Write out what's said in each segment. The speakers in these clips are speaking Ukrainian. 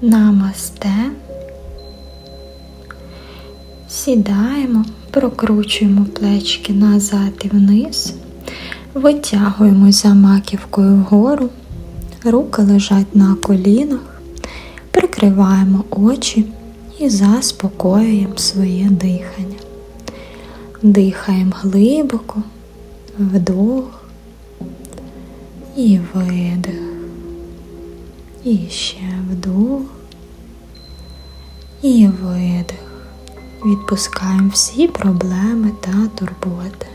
Намасте. Сідаємо, прокручуємо плечки назад і вниз, витягуємось за маківкою вгору, руки лежать на колінах, прикриваємо очі і заспокоюємо своє дихання. Дихаємо глибоко, вдох і видих. І ще вдох і видих. Відпускаємо всі проблеми та турботи.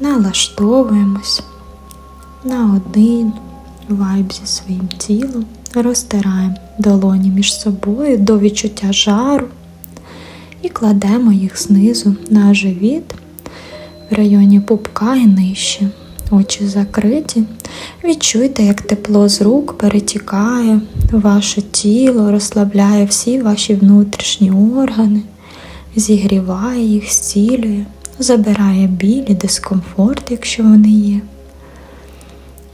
Налаштовуємось на один вайб зі своїм тілом, розтираємо долоні між собою до відчуття жару і кладемо їх знизу на живіт в районі пупка і нижче. Очі закриті. Відчуйте, як тепло з рук перетікає ваше тіло, розслабляє всі ваші внутрішні органи, зігріває їх, зцілює, забирає біль і дискомфорт, якщо вони є.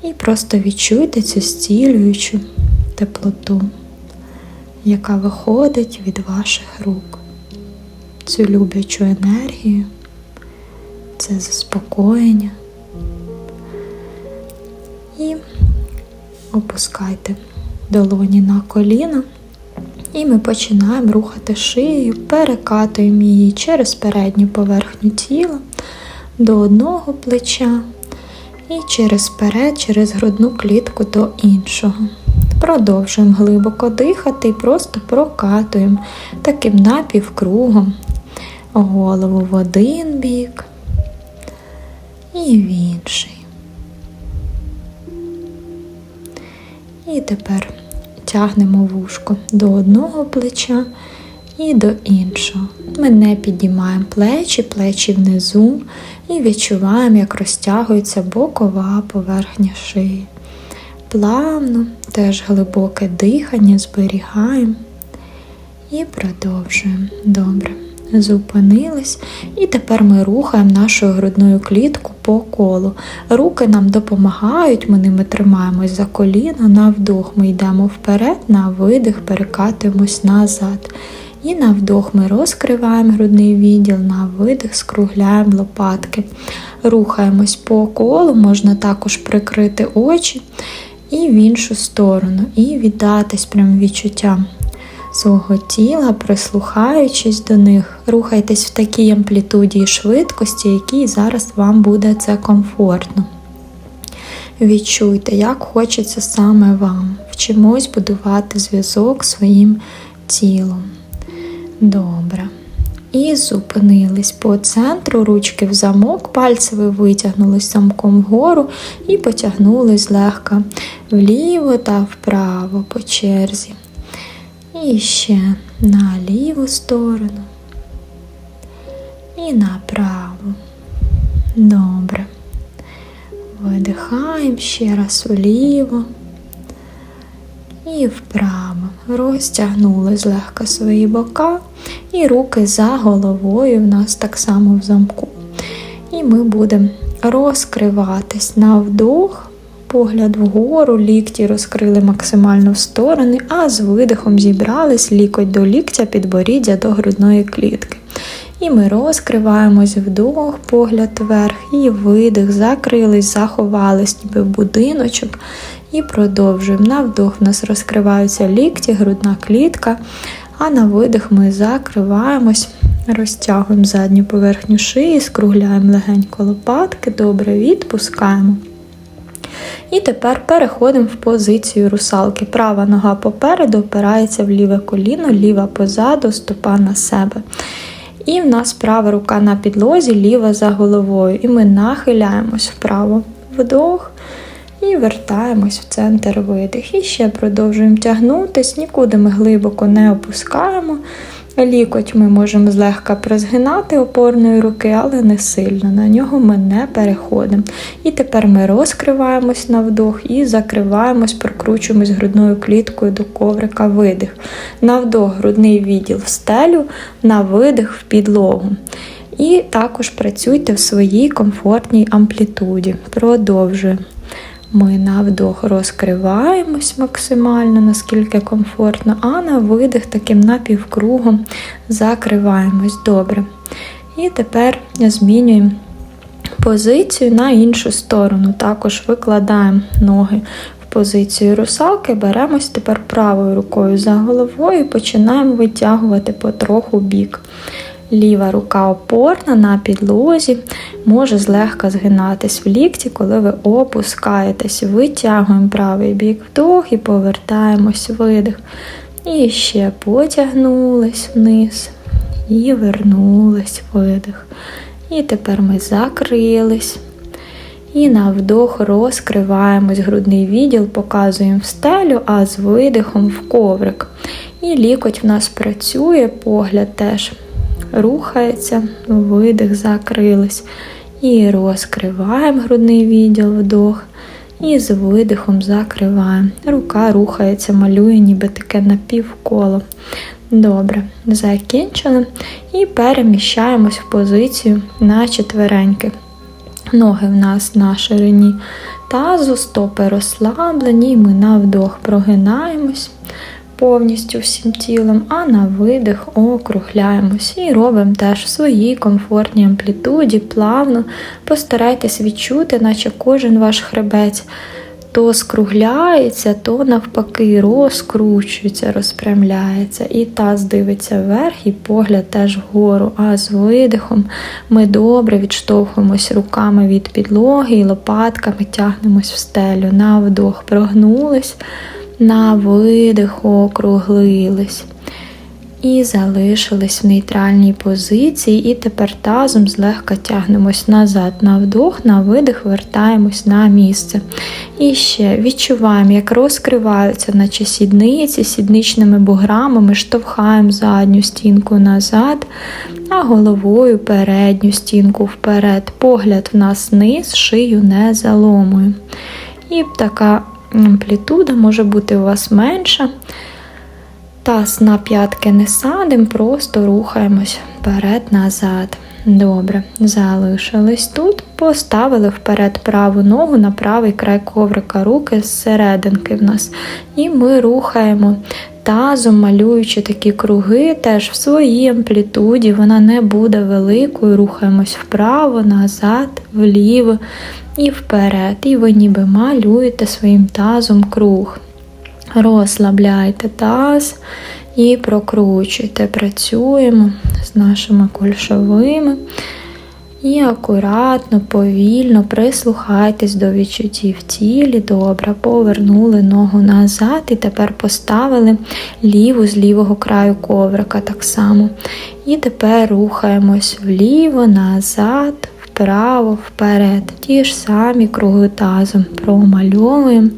І просто відчуйте цю зцілюючу теплоту, яка виходить від ваших рук, цю люблячу енергію, це заспокоєння. І опускайте долоні на коліна. І ми починаємо рухати шию, перекатуємо її через передню поверхню тіла до одного плеча і через перед, через грудну клітку до іншого. Продовжуємо глибоко дихати і просто прокатуємо таким напівкругом голову в один бік і в інший. І тепер тягнемо вушко до одного плеча і до іншого. Ми не підіймаємо плечі, плечі внизу і відчуваємо, як розтягується бокова поверхня шиї. Плавно, теж глибоке дихання зберігаємо і продовжуємо. Добре. Зупинились, і тепер ми рухаємо нашу грудну клітку по колу. Руки нам допомагають, ми ними тримаємось за коліна, на вдох ми йдемо вперед, на видих перекатуємось назад. І на вдох ми розкриваємо грудний відділ, на видих скругляємо лопатки. Рухаємось по колу, можна також прикрити очі і в іншу сторону, і віддатись прям відчуттям свого тіла, прислухаючись до них, рухайтесь в такій амплітуді і швидкості, якій зараз вам буде це комфортно. Відчуйте, як хочеться саме вам. Вчимось будувати зв'язок своїм тілом. Добре. І зупинились по центру, ручки в замок, пальці ви витягнулись замком вгору і потягнулись злегка вліво та вправо по черзі. І ще на ліву сторону і направо. Добре. Видихаємо ще раз вліво і вправо. Розтягнули злегка свої бока і руки за головою в нас так само в замку. І ми будемо розкриватись на вдох погляд вгору, лікті розкрили максимально в сторони, а з видихом зібрались лікоть до ліктя, підборіддя до грудної клітки. І ми розкриваємось вдох, погляд вверх, і видих, закрились, заховались ніби в будиночок. І продовжуємо. На вдох в нас розкриваються лікті, грудна клітка, а на видих ми закриваємось, розтягуємо задню поверхню шиї, скругляємо легенько лопатки, добре відпускаємо. І тепер переходимо в позицію русалки. Права нога попереду опирається в ліве коліно, ліва позаду, стопа на себе. І в нас права рука на підлозі, ліва за головою. І ми нахиляємось вправо, вдох. І вертаємось в центр видих. І ще продовжуємо тягнутись, нікуди ми глибоко не опускаємо. Лікоть ми можемо злегка призгинати опорної руки, але не сильно. На нього ми не переходимо. І тепер ми розкриваємось на вдох і закриваємось, прокручуємось грудною кліткою до коврика видих. На вдох грудний відділ в стелю, на видих в підлогу. І також працюйте в своїй комфортній амплітуді. Продовжуємо. Ми на вдох розкриваємось максимально, наскільки комфортно, а на видих таким напівкругом закриваємось. Добре. І тепер змінюємо позицію на іншу сторону. Також викладаємо ноги в позицію русалки, беремось тепер правою рукою за головою і починаємо витягувати потроху бік. Ліва рука опорна на підлозі, може злегка згинатись в лікті, коли ви опускаєтесь. Витягуємо правий бік вдох і повертаємось видих. І ще потягнулись вниз і вернулись видих. І тепер ми закрились. І на вдох розкриваємось грудний відділ, показуємо в стелю, а з видихом в коврик. І лікоть в нас працює, погляд теж рухається, видих, закрились. І розкриваємо грудний відділ, вдох. І з видихом закриваємо. Рука рухається, малює, ніби таке напівколо. Добре, закінчили. І переміщаємось в позицію на четвереньки. Ноги в нас на ширині тазу, стопи розслаблені, і ми на вдох прогинаємось повністю всім тілом, а на видих округляємось і робимо теж в своїй комфортній амплітуді, плавно. Постарайтесь відчути, наче кожен ваш хребець то скругляється, то навпаки розкручується, розпрямляється. І таз дивиться вверх, і погляд теж вгору. А з видихом ми добре відштовхуємось руками від підлоги і лопатками тягнемось в стелю. На вдох прогнулись, на видих округлились. І залишились в нейтральній позиції, і тепер тазом злегка тягнемось назад, на вдох, на видих, вертаємось на місце. І ще відчуваємо, як розкриваються, наче сідниці, сідничними буграми, ми штовхаємо задню стінку назад, а головою передню стінку вперед. Погляд в нас вниз, шию не заломуємо. І така амплітуда може бути у вас менша. Таз на п'ятки не садимо, просто рухаємось вперед-назад. Добре, залишились тут, поставили вперед праву ногу на правий край коврика, руки зсерединки в нас. І ми рухаємо тазом, малюючи такі круги, теж в своїй амплітуді, вона не буде великою. Рухаємось вправо, назад, вліво і вперед. І ви ніби малюєте своїм тазом круг. Розслабляйте таз і прокручуйте. Працюємо з нашими кульшовими. І акуратно, повільно прислухайтесь до відчуттів в тілі. Добре, повернули ногу назад і тепер поставили ліву з лівого краю коврика так само. І тепер рухаємось вліво, назад, вправо, вперед. Ті ж самі круги тазом промальовуємо.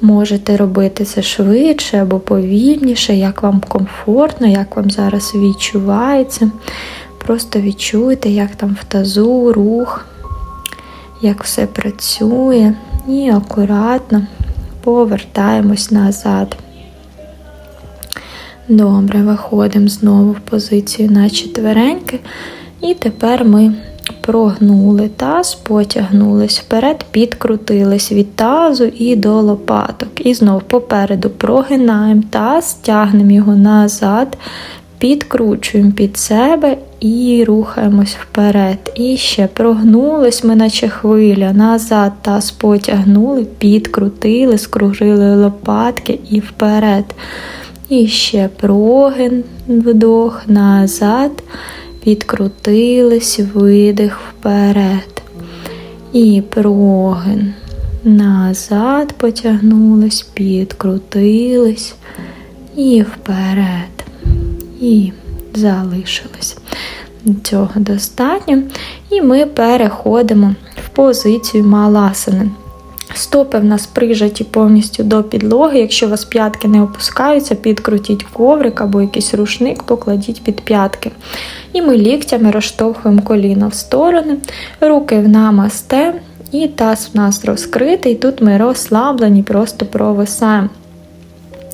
Можете робити це швидше або повільніше, як вам комфортно, як вам зараз відчувається. Просто відчуйте, як там в тазу, рух, як все працює. І акуратно повертаємось назад. Добре, виходимо знову в позицію на четвереньки. І тепер ми прогнули таз, потягнулись вперед, підкрутились від тазу і до лопаток. І знов попереду прогинаємо таз, тягнемо його назад, підкручуємо під себе і рухаємось вперед. І ще прогнулись ми, наче хвиля, назад таз потягнули, підкрутили, скружили лопатки і вперед. І ще прогин, вдох, назад підкрутились, видих вперед. І прогин. Назад потягнулись, підкрутились і вперед. І залишились. Цього достатньо. І ми переходимо в позицію маласини. Стопи в нас прижаті повністю до підлоги. Якщо у вас п'ятки не опускаються, підкрутіть коврик або якийсь рушник, покладіть під п'ятки. І ми ліктями розштовхуємо коліна в сторони, руки в намасте, і таз в нас розкритий. Тут ми розслаблені, просто провисаємо.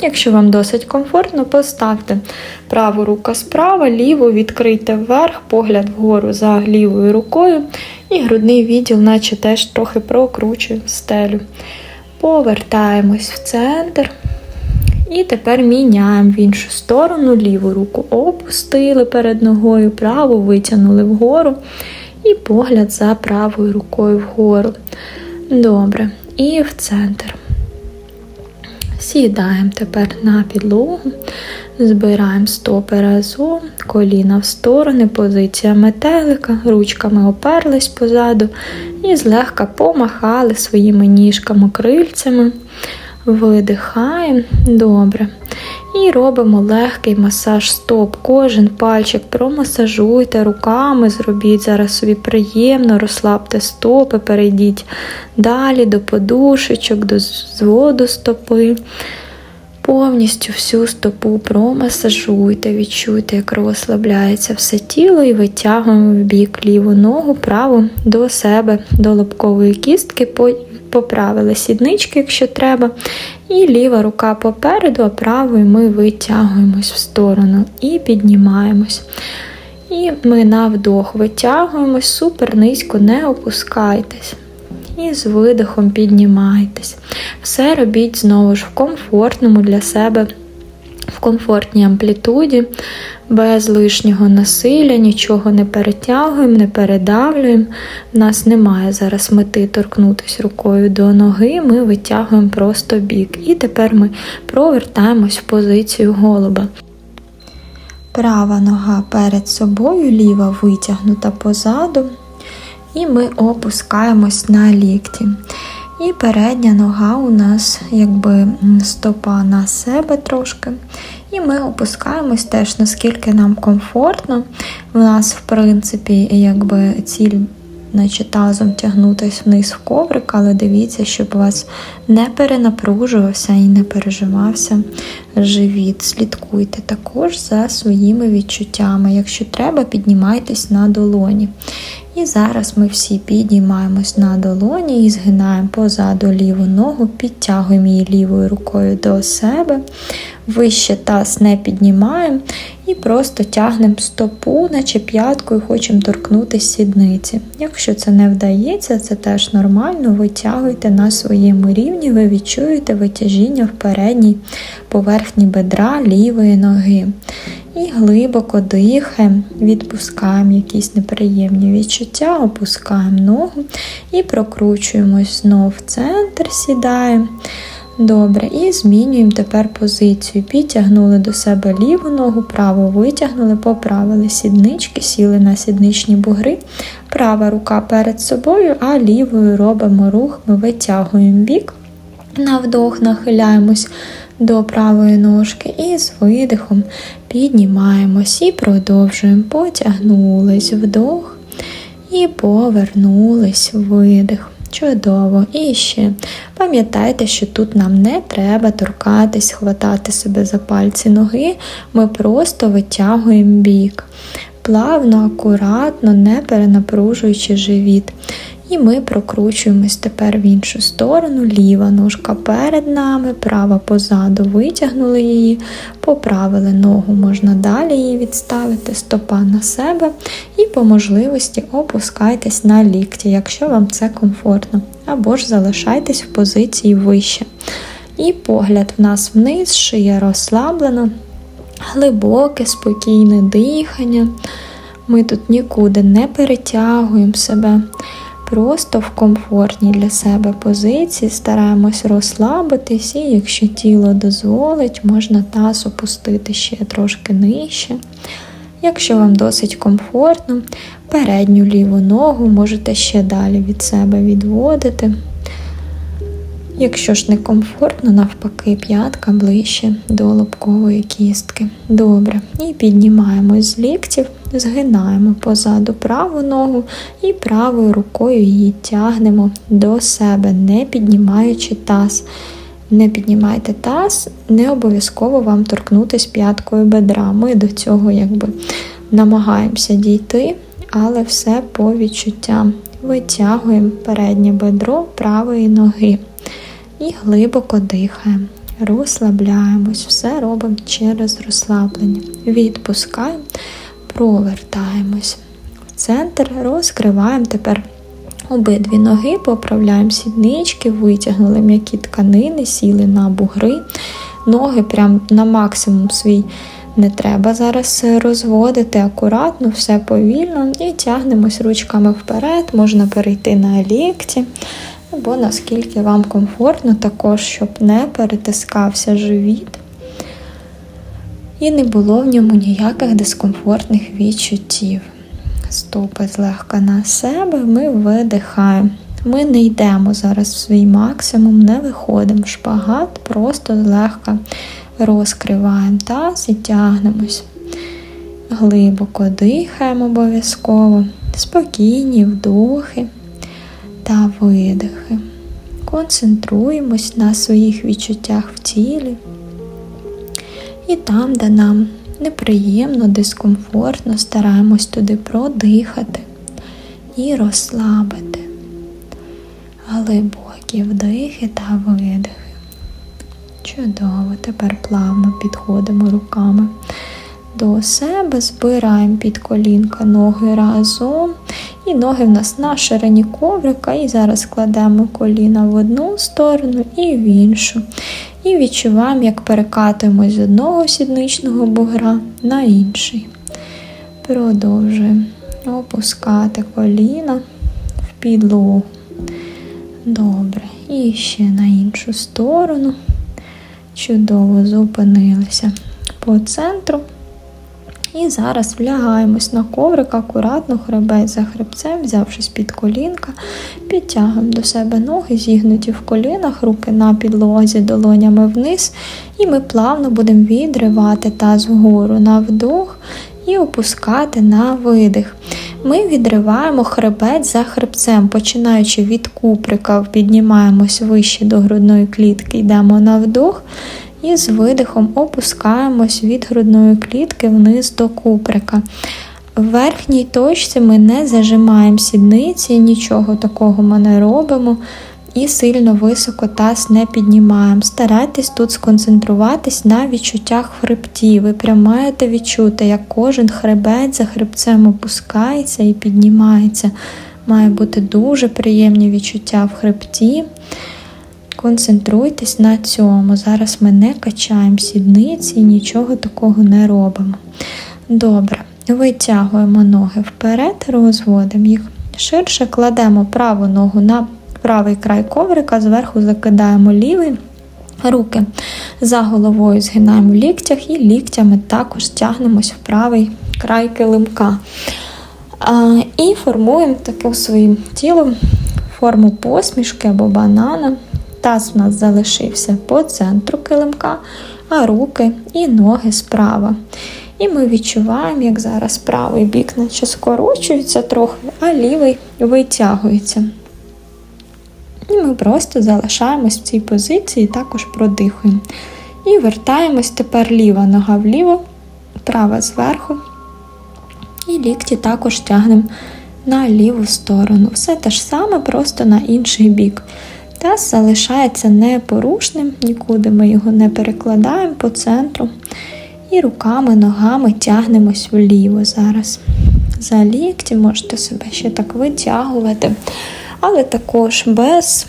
Якщо вам досить комфортно, поставте праву руку справа, ліву відкрийте вверх, погляд вгору за лівою рукою, і грудний відділ, наче теж трохи прокручуємо стелю. Повертаємось в центр. І тепер міняємо в іншу сторону, ліву руку опустили перед ногою, праву витягнули вгору. І погляд за правою рукою вгору. Добре. І в центр. Сідаємо тепер на підлогу, збираємо стопи разом, коліна в сторони, позиція метелика, ручками оперлись позаду і злегка помахали своїми ніжками крильцями. Видихаємо. Добре. І робимо легкий масаж стоп. Кожен пальчик промасажуйте руками, зробіть зараз собі приємно, розслабте стопи, перейдіть далі до подушечок, до зводу стопи. Повністю всю стопу промасажуйте, відчуйте, як розслабляється все тіло, і витягуємо в бік ліву ногу, праву до себе, до лобкової кістки, поправили сіднички, якщо треба. І ліва рука попереду, а правою ми витягуємось в сторону і піднімаємось. І ми на вдох витягуємось, супер низько, не опускайтесь. І з видихом піднімайтесь. Все робіть знову ж в комфортному для себе, в комфортній амплітуді, без лишнього насилля, нічого не перетягуємо, не передавлюємо. У нас немає зараз мети торкнутися рукою до ноги, ми витягуємо просто бік. І тепер ми провертаємось в позицію голуба. Права нога перед собою, ліва витягнута позаду. І ми опускаємось на лікті. І передня нога у нас якби стопа на себе трошки. І ми опускаємось теж, наскільки нам комфортно. У нас, в принципі, якби ціль наче тазом тягнутися вниз в коврик, але дивіться, щоб у вас не перенапружувався і не переживався живіт. Слідкуйте також за своїми відчуттями. Якщо треба, піднімайтесь на долоні. І зараз ми всі підіймаємось на долоні і згинаємо позаду ліву ногу, підтягуємо її лівою рукою до себе, вище таз не піднімаємо і просто тягнемо стопу, наче п'яткою, хочемо торкнутися сідниці. Якщо це не вдається, це теж нормально, витягуйте на своєму рівні, ви відчуєте витяжіння в передній поверхні бедра лівої ноги. І глибоко дихаємо, відпускаємо якісь неприємні відчуття, опускаємо ногу і прокручуємось знов в центр, сідаємо. Добре, і змінюємо тепер позицію. Підтягнули до себе ліву ногу, праву витягнули, поправили сіднички, сіли на сідничні бугри. Права рука перед собою, а лівою робимо рух, ми витягуємо бік, на вдох, нахиляємось до правої ножки і з видихом піднімаємось і продовжуємо. Потягнулись вдох і повернулись видих. Чудово. І ще пам'ятайте, що тут нам не треба торкатись, хватати себе за пальці ноги, ми просто витягуємо бік. Плавно, акуратно, не перенапружуючи живіт. І ми прокручуємось тепер в іншу сторону, ліва ножка перед нами, права позаду, витягнули її, поправили ногу, можна далі її відставити, стопа на себе і по можливості опускайтесь на лікті, якщо вам це комфортно, або ж залишайтесь в позиції вище. І погляд в нас вниз, шия розслаблена, глибоке, спокійне дихання. Ми тут нікуди не перетягуємо себе. Просто в комфортній для себе позиції стараємось розслабитись, і якщо тіло дозволить, можна таз опустити ще трошки нижче. Якщо вам досить комфортно, передню ліву ногу можете ще далі від себе відводити. Якщо ж не комфортно, навпаки, п'ятка ближче до лобкової кістки. Добре. І піднімаємось з ліктів, згинаємо позаду праву ногу і правою рукою її тягнемо до себе, не піднімаючи таз. Не піднімайте таз, не обов'язково вам торкнутися п'яткою бедра. Ми до цього якби намагаємося дійти, але все по відчуттям. Витягуємо переднє бедро правої ноги. І глибоко дихаємо, розслабляємось, все робимо через розслаблення. Відпускаємо, провертаємось в центр, розкриваємо тепер Обидві ноги поправляємо сіднички, витягнули м'які тканини, сіли на бугри. Ноги прям на максимум свій не треба зараз розводити акуратно, все повільно і тягнемось ручками вперед, можна перейти на лікті, або наскільки вам комфортно, також, щоб не перетискався живіт. І не було в ньому ніяких дискомфортних відчуттів. Стопи злегка на себе, ми видихаємо. Ми не йдемо зараз в свій максимум, не виходимо в шпагат, просто злегка розкриваємо таз і тягнемось. Глибоко дихаємо обов'язково, спокійні вдохи та видихи. Концентруємось на своїх відчуттях в тілі. І там, де нам неприємно, дискомфортно, стараємось туди продихати і розслабити. Глибокі вдихи та видихи. Чудово, тепер плавно підходимо руками до себе, збираємо під колінка ноги разом. І ноги в нас на ширині коврика. І зараз кладемо коліна в одну сторону і в іншу. І відчуваємо, як перекатуємось з одного сідничного бугра на інший. Продовжуємо опускати коліна в підлогу. Добре. І ще на іншу сторону. Чудово зупинилися по центру. І зараз влягаємось на коврик, акуратно, хребець за хребцем, взявшись під колінка, підтягуємо до себе ноги, зігнуті в колінах, руки на підлозі, долонями вниз. І ми плавно будемо відривати таз вгору на вдох і опускати на видих. Ми відриваємо хребець за хребцем, починаючи від куприка, піднімаємось вище до грудної клітки, йдемо на вдох. І з видихом опускаємось від грудної клітки вниз до куприка. В верхній точці ми не зажимаємо сідниці, нічого такого ми не робимо. І сильно високо таз не піднімаємо. Старайтесь тут сконцентруватись на відчуттях хребті. Ви прям маєте відчути, як кожен хребець за хребцем опускається і піднімається. Має бути дуже приємні відчуття в хребті. Концентруйтесь на цьому. Зараз ми не качаємо сідниці і нічого такого не робимо. Добре, витягуємо ноги вперед, розводимо їх. Ширше кладемо праву ногу на правий край коврика, зверху закидаємо лівий. Руки за головою згинаємо в ліктях і ліктями також тягнемось в правий край килимка. А, І формуємо таке своїм тілом форму посмішки або банана. Таз у нас залишився по центру килимка, а руки і ноги справа. І ми відчуваємо, як зараз правий бік наче скорочується трохи, а лівий витягується. І ми просто залишаємось в цій позиції, також продихуємо. І вертаємось тепер ліва нога вліво, права зверху. І лікті також тягнемо на ліву сторону. Все те ж саме, просто на інший бік. Таз залишається непорушним, нікуди ми його не перекладаємо по центру. І руками, ногами тягнемось вліво зараз. За лікті можете себе ще так витягувати, але також без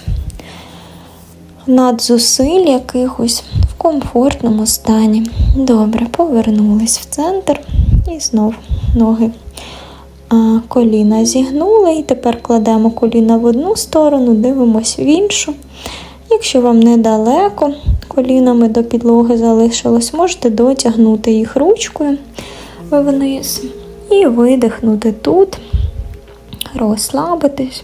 надзусиль якихось в комфортному стані. Добре, повернулись в центр і знов ноги коліна зігнули, і тепер кладемо коліна в одну сторону, дивимось в іншу. Якщо вам недалеко, колінами до підлоги залишилось, можете дотягнути їх ручкою вниз і видихнути тут, розслабитись,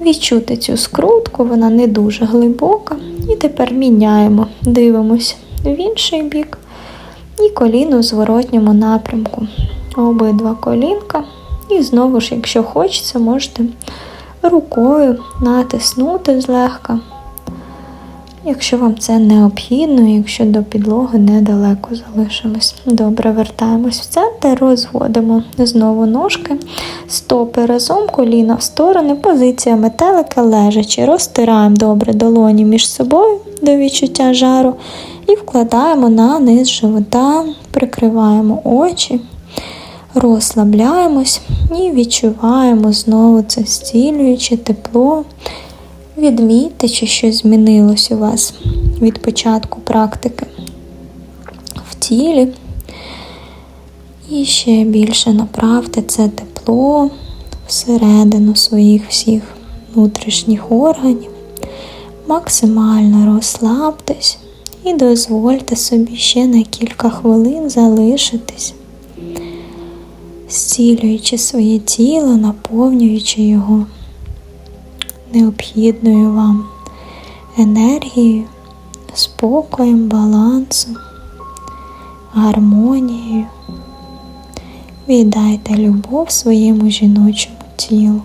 відчути цю скрутку, вона не дуже глибока. І тепер міняємо, дивимось в інший бік і коліно в зворотньому напрямку. Обидва колінка. І знову ж, якщо хочеться, можете рукою натиснути злегка. Якщо вам це необхідно, якщо до підлоги недалеко залишилось. Добре, вертаємось в центр, розводимо знову ножки, стопи разом, коліна в сторони, позиція метелика лежачи. Розтираємо добре долоні між собою до відчуття жару і вкладаємо на низ живота, прикриваємо очі Розслабляємось і відчуваємо знову це зцілююче тепло. Відмітьте, чи щось змінилось у вас від початку практики в тілі. І ще більше направте це тепло всередину своїх всіх внутрішніх органів. Максимально розслабтесь і дозвольте собі ще на кілька хвилин залишитись, зцілюючи своє тіло, наповнюючи його необхідною вам енергією, спокоєм, балансом, гармонією. Віддайте любов своєму жіночому тілу.